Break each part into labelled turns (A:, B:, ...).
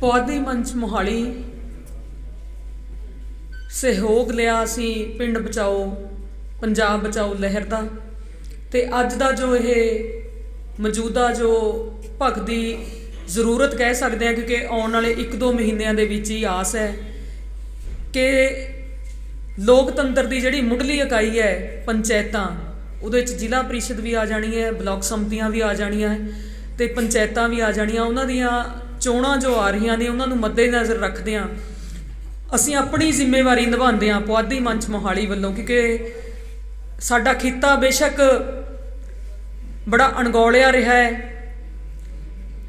A: ਪੌਦੀ ਮੰਚ ਮੋਹਾਲੀ। ਸਹਿਯੋਗ ਲਿਆ ਅਸੀਂ ਪਿੰਡ ਬਚਾਓ, ਪੰਜਾਬ ਬਚਾਓ ਲਹਿਰ ਦਾ। ਤੇ ਅੱਜ ਦਾ ਜੋ ਇਹ ਮੌਜੂਦਾ ਜੋ ਭਗਤ ਦੀ ਜ਼ਰੂਰਤ ਕਹਿ ਸਕਦੇ ਹਾਂ, ਕਿਉਂਕਿ ਆਉਣ ਵਾਲੇ 1-2 ਮਹੀਨਿਆਂ ਦੇ ਵਿੱਚ ਹੀ ਆਸ ਹੈ ਕਿ ਲੋਕਤੰਤਰ ਦੀ ਜਿਹੜੀ ਮੁੱਢਲੀ ਇਕਾਈ ਹੈ ਪੰਚਾਇਤਾਂ, ਉਹਦੇ ਵਿੱਚ ਜ਼ਿਲ੍ਹਾ ਪ੍ਰੀਸ਼ਦ ਵੀ ਆ ਜਾਣੀ ਹੈ, ਬਲਾਕ ਸੰਮਤੀਆਂ ਵੀ ਆ ਜਾਣੀਆਂ ਹੈ ਤੇ ਪੰਚਾਇਤਾਂ ਵੀ ਆ ਜਾਣੀਆਂ। ਉਹਨਾਂ ਦੀਆਂ ਚੋਣਾਂ ਜੋ ਆ ਰਹੀਆਂ ਨੇ, ਉਹਨਾਂ ਨੂੰ ਮੱਦੇਨਜ਼ਰ ਰੱਖਦੇ ਹਾਂ। ਅਸੀਂ ਆਪਣੀ ਜ਼ਿੰਮੇਵਾਰੀ ਨਿਭਾਉਂਦੇ ਹਾਂ ਪੁਆਧੀ ਮੰਚ ਮੋਹਾਲੀ ਵੱਲੋਂ, ਕਿਉਂਕਿ ਸਾਡਾ ਖਿੱਤਾ ਬੇਸ਼ੱਕ ਬੜਾ ਅਣਗੌਲਿਆ ਰਿਹਾ ਹੈ।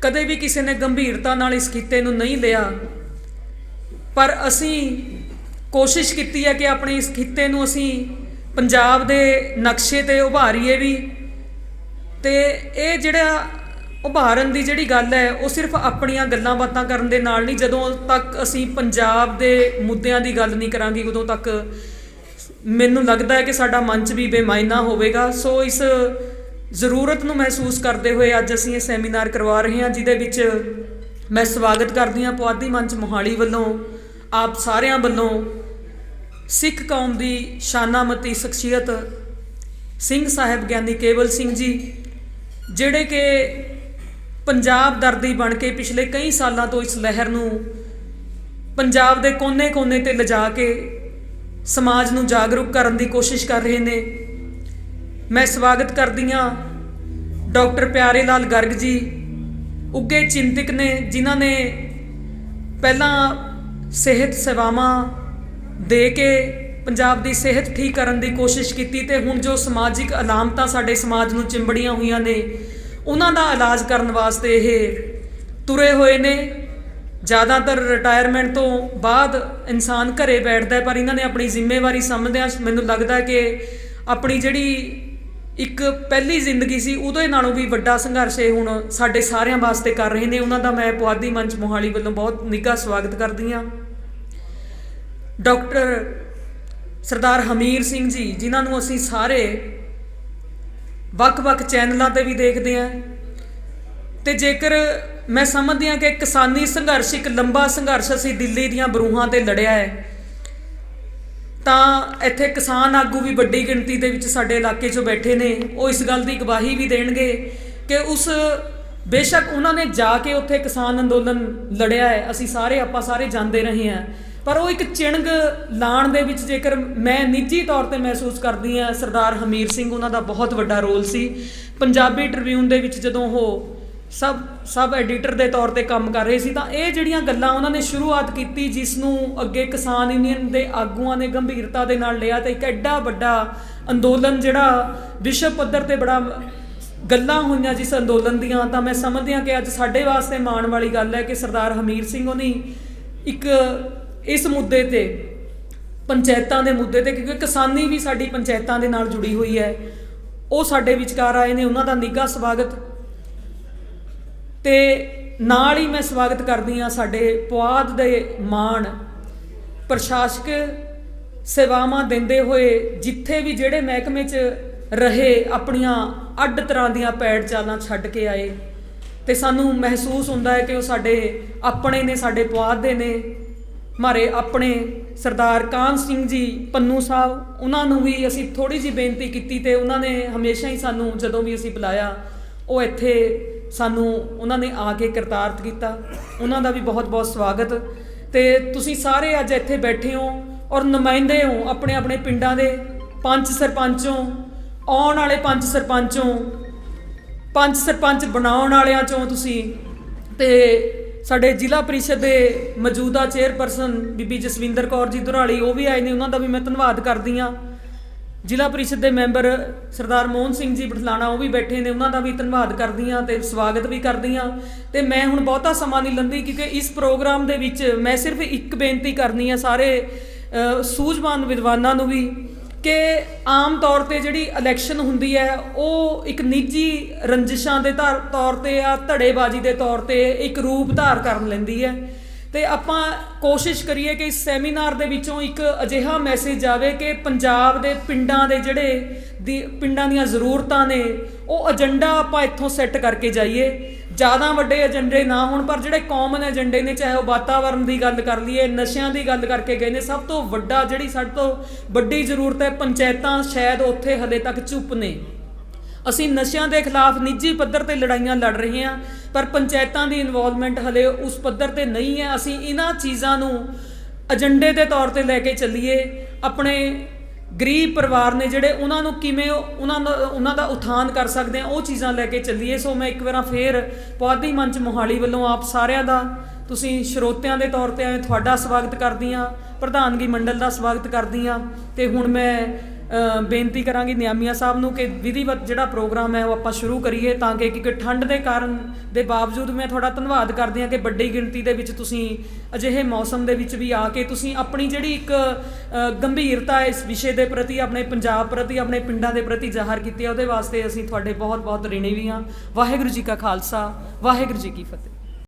A: ਕਦੇ ਵੀ ਕਿਸੇ ਨੇ ਗੰਭੀਰਤਾ ਨਾਲ ਇਸ ਖਿੱਤੇ ਨੂੰ ਨਹੀਂ ਲਿਆ। ਪਰ ਅਸੀਂ ਕੋਸ਼ਿਸ਼ ਕੀਤੀ ਹੈ ਕਿ ਆਪਣੇ ਇਸ ਖਿੱਤੇ ਨੂੰ ਅਸੀਂ ਪੰਜਾਬ ਦੇ ਨਕਸ਼ੇ ਤੇ ਉਭਾਰੀਏ ਵੀ। ਤੇ ਇਹ ਜਿਹੜਾ ਉਭਾਰਨ ਦੀ ਜਿਹੜੀ ਗੱਲ ਹੈ, ਉਹ ਸਿਰਫ ਆਪਣੀਆਂ ਗੱਲਾਂ ਬਾਤਾਂ ਕਰਨ ਦੇ ਨਾਲ ਨਹੀਂ, ਜਦੋਂ ਤੱਕ ਅਸੀਂ ਪੰਜਾਬ ਦੇ ਮੁੱਦਿਆਂ ਦੀ ਗੱਲ ਨਹੀਂ ਕਰਾਂਗੇ, ਉਦੋਂ ਤੱਕ ਮੈਨੂੰ ਲੱਗਦਾ ਹੈ ਕਿ ਸਾਡਾ ਮੰਚ ਵੀ ਬੇਮਾਇਨਾ ਹੋਵੇਗਾ। ਸੋ ਇਸ ਜ਼ਰੂਰਤ ਨੂੰ ਮਹਿਸੂਸ ਕਰਦੇ ਹੋਏ ਅੱਜ ਅਸੀਂ ਇਹ ਸੈਮੀਨਾਰ ਕਰਵਾ ਰਹੇ ਹਾਂ, ਜਿਹਦੇ ਵਿੱਚ ਮੈਂ ਸਵਾਗਤ ਕਰਦੀ ਹਾਂ ਪੁਆਧੀ ਮੰਚ ਮੋਹਾਲੀ ਵੱਲੋਂ, ਆਪ ਸਾਰਿਆਂ ਵੱਲੋਂ ਸਿੱਖ ਕੌਮ ਦੀ ਸ਼ਾਨਾਮਤੀ ਸ਼ਖਸੀਅਤ ਸਿੰਘ ਸਾਹਿਬ ਗਿਆਨੀ ਕੇਵਲ ਸਿੰਘ ਜੀ, ਜਿਹੜੇ ਕਿ ਪੰਜਾਬ ਦਰਦੀ ਬਣ ਕੇ ਪਿਛਲੇ ਕਈ ਸਾਲਾਂ ਤੋਂ ਇਸ ਲਹਿਰ ਨੂੰ ਪੰਜਾਬ ਦੇ ਕੋਨੇ-ਕੋਨੇ ਤੇ ਲਿਜਾ ਕੇ ਸਮਾਜ ਨੂੰ ਜਾਗਰੂਕ ਕਰਨ ਦੀ ਕੋਸ਼ਿਸ਼ ਕਰ ਰਹੇ ਨੇ। ਮੈਂ ਸਵਾਗਤ ਕਰਦੀ ਹਾਂ ਡਾਕਟਰ ਪਿਆਰੇ ਲਾਲ ਗਰਗ ਜੀ ਉੱਗੇ ਚਿੰਤਕ ਨੇ, ਜਿਨ੍ਹਾਂ ਨੇ ਪਹਿਲਾਂ ਸਿਹਤ ਸੇਵਾਵਾਂ ਦੇ ਕੇ ਪੰਜਾਬ ਦੀ ਸਿਹਤ ਠੀਕ ਕਰਨ ਦੀ ਕੋਸ਼ਿਸ਼ ਕੀਤੀ ਤੇ ਹੁਣ ਜੋ ਸਮਾਜਿਕ ਅਲਾਮਤਾਂ ਸਾਡੇ ਸਮਾਜ ਨੂੰ ਚਿੰਬੜੀਆਂ ਹੋਈਆਂ ਨੇ ਉਹਨਾਂ ਦਾ ਇਲਾਜ ਕਰਨ ਵਾਸਤੇ ਇਹ ਤੁਰੇ ਹੋਏ ਨੇ। ਜ਼ਿਆਦਾਤਰ ਰਿਟਾਇਰਮੈਂਟ ਤੋਂ ਬਾਅਦ ਇਨਸਾਨ ਘਰੇ ਬੈਠਦਾ ਪਰ ਇਹਨਾਂ ਨੇ ਆਪਣੀ ਜ਼ਿੰਮੇਵਾਰੀ ਸਮਝਦਿਆਂ ਮੈਨੂੰ ਲੱਗਦਾ ਕਿ ਆਪਣੀ ਜਿਹੜੀ ਇੱਕ ਪਹਿਲੀ ਜ਼ਿੰਦਗੀ ਸੀ, ਉਹਦੇ ਨਾਲੋਂ ਵੀ ਵੱਡਾ ਸੰਘਰਸ਼ ਇਹ ਹੁਣ ਸਾਡੇ ਸਾਰਿਆਂ ਵਾਸਤੇ ਕਰ ਰਹੇ ਨੇ। ਉਹਨਾਂ ਦਾ ਮੈਂ ਪੁਆਧੀ ਮੰਚ ਮੋਹਾਲੀ ਵੱਲੋਂ ਬਹੁਤ ਨਿੱਘਾ ਸਵਾਗਤ ਕਰਦੀ ਹਾਂ। ਡਾਕਟਰ ਸਰਦਾਰ ਹਮੀਰ ਸਿੰਘ ਜੀ, ਜਿਨ੍ਹਾਂ ਨੂੰ ਅਸੀਂ ਸਾਰੇ ਵੱਖ-ਵੱਖ ਚੈਨਲਾਂ ਤੇ ਵੀ ਦੇਖਦੇ ਹਾਂ। ਤੇ ਜੇਕਰ ਮੈਂ ਸਮਝਦੀ ਹਾਂ ਕਿ ਕਿਸਾਨੀ ਸੰਘਰਸ਼ ਇੱਕ ਲੰਬਾ ਸੰਘਰਸ਼ ਅਸੀਂ ਦਿੱਲੀ ਦੀਆਂ ਬਰੂਹਾਂ ਤੇ ਲੜਿਆ ਹੈ, ਤਾਂ ਇੱਥੇ ਕਿਸਾਨ ਆਗੂ ਵੀ ਵੱਡੀ ਗਿਣਤੀ ਦੇ ਵਿੱਚ ਸਾਡੇ ਇਲਾਕੇ 'ਚੋਂ ਬੈਠੇ ਨੇ। ਉਹ ਇਸ ਗੱਲ ਦੀ ਗਵਾਹੀ ਵੀ ਦੇਣਗੇ ਕਿ ਉਸ ਬੇਸ਼ੱਕ ਉਹਨਾਂ ਨੇ ਜਾ ਕੇ ਉੱਥੇ ਕਿਸਾਨ ਅੰਦੋਲਨ ਲੜਿਆ ਹੈ। ਅਸੀਂ ਸਾਰੇ, ਆਪਾਂ ਸਾਰੇ ਜਾਂਦੇ ਰਹੇ ਹਾਂ। ਪਰ ਉਹ ਇੱਕ ਚਿਣਗ ਲਾਣ ਦੇ ਵਿੱਚ ਜੇਕਰ ਮੈਂ ਨਿੱਜੀ ਤੌਰ ਤੇ ਮਹਿਸੂਸ ਕਰਦੀ ਹਾਂ, ਸਰਦਾਰ ਹਮੀਰ ਸਿੰਘ ਉਹਨਾਂ ਦਾ ਬਹੁਤ ਵੱਡਾ ਰੋਲ ਸੀ। ਪੰਜਾਬੀ ਟ੍ਰਿਬਿਊਨ ਦੇ ਵਿੱਚ ਜਦੋਂ ਉਹ ਸਭ ਸਭ ਐਡੀਟਰ ਦੇ ਤੌਰ ਤੇ ਕੰਮ ਕਰ ਰਹੇ ਸੀ, ਤਾਂ ਇਹ ਜਿਹੜੀਆਂ ਗੱਲਾਂ ਉਹਨਾਂ ਨੇ ਸ਼ੁਰੂਆਤ ਕੀਤੀ, ਜਿਸ ਨੂੰ ਅੱਗੇ ਕਿਸਾਨ ਯੂਨੀਅਨ ਦੇ ਆਗੂਆਂ ਨੇ ਗੰਭੀਰਤਾ ਦੇ ਨਾਲ ਲਿਆ, ਤੇ ਇੱਕ ਐਡਾ ਵੱਡਾ ਅੰਦੋਲਨ ਜਿਹੜਾ ਵਿਸ਼ਵ ਪੱਧਰ ਤੇ ਬੜਾ ਗੱਲਾਂ ਹੋਈਆਂ ਜਿਸ ਅੰਦੋਲਨ ਦੀਆਂ, ਤਾਂ ਮੈਂ ਸਮਝਦੀ ਹਾਂ ਕਿ ਅੱਜ ਸਾਡੇ ਵਾਸਤੇ ਮਾਣ ਵਾਲੀ ਗੱਲ ਹੈ ਕਿ ਸਰਦਾਰ ਹਮੀਰ ਸਿੰਘ ਉਹਨੀ ਇੱਕ ਇਸ ਮੁੱਦੇ ਤੇ, ਪੰਚਾਇਤਾਂ ਦੇ ਮੁੱਦੇ ਤੇ, ਕਿਉਂਕਿ ਕਿਸਾਨੀ ਵੀ ਸਾਡੀ ਪੰਚਾਇਤਾਂ ਦੇ ਨਾਲ ਜੁੜੀ ਹੋਈ ਹੈ। ਉਹ ਸਾਡੇ ਵਿਚਕਾਰ ਆਏ ਨੇ, ਉਹਨਾਂ ਦਾ ਨਿੱਘਾ ਸਵਾਗਤ। ਤੇ ਨਾਲ ਹੀ ਮੈਂ ਸਵਾਗਤ ਕਰਦੀ ਹਾਂ ਸਾਡੇ ਪੁਆਧ ਦੇ ਮਾਣ ਪ੍ਰਸ਼ਾਸਕ ਸੇਵਾਵਾਂ ਦਿੰਦੇ ਹੋਏ, ਜਿੱਥੇ ਵੀ ਜਿਹੜੇ ਮਹਿਕਮੇ 'ਚ ਰਹੇ, ਆਪਣੀਆਂ ਅੱਡ ਤਰ੍ਹਾਂ ਦੀਆਂ ਪੈੜ ਚਾਲਾਂ ਛੱਡ ਕੇ ਆਏ। ਤੇ ਸਾਨੂੰ ਮਹਿਸੂਸ ਹੁੰਦਾ ਹੈ ਕਿ ਉਹ ਸਾਡੇ ਆਪਣੇ ਨੇ, ਸਾਡੇ ਪੁਆਧ ਦੇ ਨੇ। ਮਾਰੇ ਆਪਣੇ ਸਰਦਾਰ ਕਾਨ ਸਿੰਘ ਜੀ, ਪੰਨੂ ਸਾਹਿਬ, ਉਹਨਾਂ ਨੂੰ ਵੀ ਅਸੀਂ ਥੋੜੀ ਜੀ ਬੇਨਤੀ ਕੀਤੀ ਤੇ ਉਹਨਾਂ ਨੇ ਹਮੇਸ਼ਾ ਹੀ ਸਾਨੂੰ ਜਦੋਂ ਵੀ ਅਸੀਂ ਬੁਲਾਇਆ, ਉਹ ਇੱਥੇ ਸਾਨੂੰ ਉਹਨਾਂ ਨੇ ਆ ਕੇ ਕਰਤਾਰਤ ਕੀਤਾ। ਉਹਨਾਂ ਦਾ ਵੀ ਬਹੁਤ-ਬਹੁਤ ਸਵਾਗਤ। ਤੇ ਤੁਸੀਂ ਸਾਰੇ ਅੱਜ ਇੱਥੇ ਬੈਠੇ ਹੋ ਔਰ ਨੁਮਾਇੰਦੇ ਹੋ ਆਪਣੇ ਆਪਣੇ ਪਿੰਡਾਂ ਦੇ ਪੰਜ ਸਰਪੰਚੋਂ, ਆਉਣ ਵਾਲੇ ਪੰਜ ਸਰਪੰਚੋਂ, ਪੰਜ ਸਰਪੰਚ ਬਣਾਉਣ ਵਾਲਿਆਂ ਚੋਂ ਤੁਸੀਂ। ਤੇ ਸਾਡੇ ਜ਼ਿਲ੍ਹਾ ਪਰਿਸ਼ਦ ਦੇ ਮੌਜੂਦਾ ਚੇਅਰਪਰਸਨ ਬੀਬੀ ਜਸਵਿੰਦਰ ਕੌਰ ਜੀ ਦੁਰਾਲੀ, ਉਹ ਵੀ ਆਏ ਨੇ, ਉਹਨਾਂ ਦਾ ਵੀ ਮੈਂ ਧੰਨਵਾਦ ਕਰਦੀ ਆ ਜ਼ਿਲ੍ਹਾ ਪਰਿਸ਼ਦ ਦੇ ਮੈਂਬਰ ਸਰਦਾਰ ਮੋਹਨ ਸਿੰਘ ਜੀ ਬਠਲਾਣਾ, ਉਹ ਵੀ ਬੈਠੇ ਨੇ, ਉਹਨਾਂ ਦਾ ਵੀ ਧੰਨਵਾਦ ਕਰਦੀ ਆ ਤੇ ਸਵਾਗਤ ਵੀ ਕਰਦੀ ਆ ਤੇ ਮੈਂ ਹੁਣ ਬਹੁਤਾ ਸਮਾਂ ਨਹੀਂ ਲੰਦੀ ਕਿਉਂਕਿ ਇਸ ਪ੍ਰੋਗਰਾਮ ਦੇ ਵਿੱਚ ਮੈਂ ਸਿਰਫ ਇੱਕ ਬੇਨਤੀ ਕਰਨੀ ਆ ਸਾਰੇ ਸੂਝਵਾਨ ਵਿਦਵਾਨਾਂ ਨੂੰ ਵੀ। ਕਿ ਆਮ ਤੌਰ ਤੇ ਜਿਹੜੀ ਇਲੈਕਸ਼ਨ ਹੁੰਦੀ ਹੈ, ਉਹ ਇੱਕ ਨਿੱਜੀ ਰੰਜਿਸ਼ਾਂ ਦੇ ਧਾਰ- ਤੌਰ ਤੇ ਆ ਧੜੇਬਾਜ਼ੀ ਦੇ ਤੌਰ ਤੇ ਇੱਕ ਰੂਪ ਧਾਰ ਕਰਨ ਲੈਂਦੀ ਹੈ। ਤੇ ਆਪਾਂ ਕੋਸ਼ਿਸ਼ ਕਰੀਏ ਕਿ ਇਸ ਸੈਮੀਨਾਰ ਦੇ ਵਿੱਚੋਂ ਇੱਕ ਅਜਿਹਾ ਮੈਸੇਜ ਆਵੇ ਕਿ ਪੰਜਾਬ ਦੇ ਪਿੰਡਾਂ ਦੇ ਜਿਹੜੇ ਦੀ, ਪਿੰਡਾਂ ਦੀਆਂ ਜ਼ਰੂਰਤਾਂ ਨੇ, ਉਹ ਏਜੰਡਾ ਆਪਾਂ ਇੱਥੋਂ ਸੈੱਟ ਕਰਕੇ ਜਾਈਏ। ਜ਼ਿਆਦਾ ਵੱਡੇ ਏਜੰਡੇ ਨਾ ਹੋਣ, ਪਰ ਜਿਹੜੇ ਕਾਮਨ ਏਜੰਡੇ ਨੇ, ਚਾਹੇ ਉਹ ਵਾਤਾਵਰਣ ਦੀ ਗੱਲ ਕਰ ਲਈਏ, ਨਸ਼ਿਆਂ ਦੀ ਗੱਲ ਕਰਕੇ ਗਏ ਨੇ, ਸਭ ਤੋਂ ਵੱਡਾ ਜਿਹੜੀ ਸਾਡੇ ਤੋਂ ਵੱਡੀ ਜ਼ਰੂਰਤ ਹੈ, ਪੰਚਾਇਤਾਂ ਸ਼ਾਇਦ ਉੱਥੇ ਹਲੇ ਤੱਕ ਚੁੱਪ ਨੇ। ਅਸੀਂ ਨਸ਼ਿਆਂ ਦੇ ਖਿਲਾਫ ਨਿੱਜੀ ਪੱਧਰ ਤੇ ਲੜਾਈਆਂ ਲੜ ਰਹੇ ਹਾਂ, ਪਰ ਪੰਚਾਇਤਾਂ ਦੀ ਇਨਵੋਲਵਮੈਂਟ ਹਲੇ ਉਸ ਪੱਧਰ ਤੇ ਨਹੀਂ ਹੈ। ਅਸੀਂ ਇਹਨਾਂ ਚੀਜ਼ਾਂ ਨੂੰ ਏਜੰਡੇ ਦੇ ਤੌਰ ਤੇ ਲੈ ਕੇ ਚੱਲੀਏ, ਆਪਣੇ ਗਰੀਬ ਪਰਿਵਾਰ ਨੇ ਜਿਹੜੇ ਉਹਨਾਂ ਨੂੰ ਕਿਵੇਂ ਉਹਨਾਂ ਦਾ ਉਹਨਾਂ ਦਾ ਉਥਾਨ ਕਰ ਸਕਦੇ ਆ, ਉਹ ਚੀਜ਼ਾਂ ਲੈ ਕੇ ਚੱਲੀਏ। ਸੋ ਮੈਂ ਇੱਕ ਵਾਰਾਂ ਫੇਰ ਪੌਦੀ ਮੰਚ ਮੋਹਾਲੀ ਵੱਲੋਂ ਆਪ ਸਾਰਿਆਂ ਦਾ, ਤੁਸੀਂ ਸਰੋਤਿਆਂ ਦੇ ਤੌਰ ਤੇ ਆਏ ਤੁਹਾਡਾ ਸਵਾਗਤ ਕਰਦੀ ਆ, ਪ੍ਰਧਾਨਗੀ ਮੰਡਲ ਦਾ ਸਵਾਗਤ ਕਰਦੀ ਆ। ਤੇ ਹੁਣ ਮੈਂ ਬੇਨਤੀ ਕਰਾਂਗੀ ਨਿਆਮੀਆਂ ਸਾਹਿਬ ਨੂੰ ਕਿ ਵਿਧੀਵਤ ਜਿਹੜਾ ਪ੍ਰੋਗਰਾਮ ਹੈ ਉਹ ਆਪਾਂ ਸ਼ੁਰੂ ਕਰੀਏ ਤਾਂ ਕਿ ਕਿਉਂਕਿ ਠੰਡ ਦੇ ਕਾਰਨ ਦੇ ਬਾਵਜੂਦ ਮੈਂ ਤੁਹਾਡਾ ਧੰਨਵਾਦ ਕਰਦੀ ਹਾਂ ਕਿ ਵੱਡੀ ਗਿਣਤੀ ਦੇ ਵਿੱਚ ਤੁਸੀਂ ਅਜਿਹੇ ਮੌਸਮ ਦੇ ਵਿੱਚ ਵੀ ਆ ਕੇ ਤੁਸੀਂ ਆਪਣੀ ਜਿਹੜੀ ਇੱਕ ਗੰਭੀਰਤਾ ਇਸ ਵਿਸ਼ੇ ਦੇ ਪ੍ਰਤੀ, ਆਪਣੇ ਪੰਜਾਬ ਪ੍ਰਤੀ, ਆਪਣੇ ਪਿੰਡਾਂ ਦੇ ਪ੍ਰਤੀ ਜ਼ਾਹਰ ਕੀਤੀ ਹੈ। ਉਹਦੇ ਵਾਸਤੇ ਅਸੀਂ ਤੁਹਾਡੇ ਬਹੁਤ ਬਹੁਤ ਰਿਣੀ ਵੀ ਹਾਂ। ਵਾਹਿਗੁਰੂ ਜੀ ਕਾ ਖਾਲਸਾ, ਵਾਹਿਗੁਰੂ ਜੀ ਕੀ ਫਤਿਹ।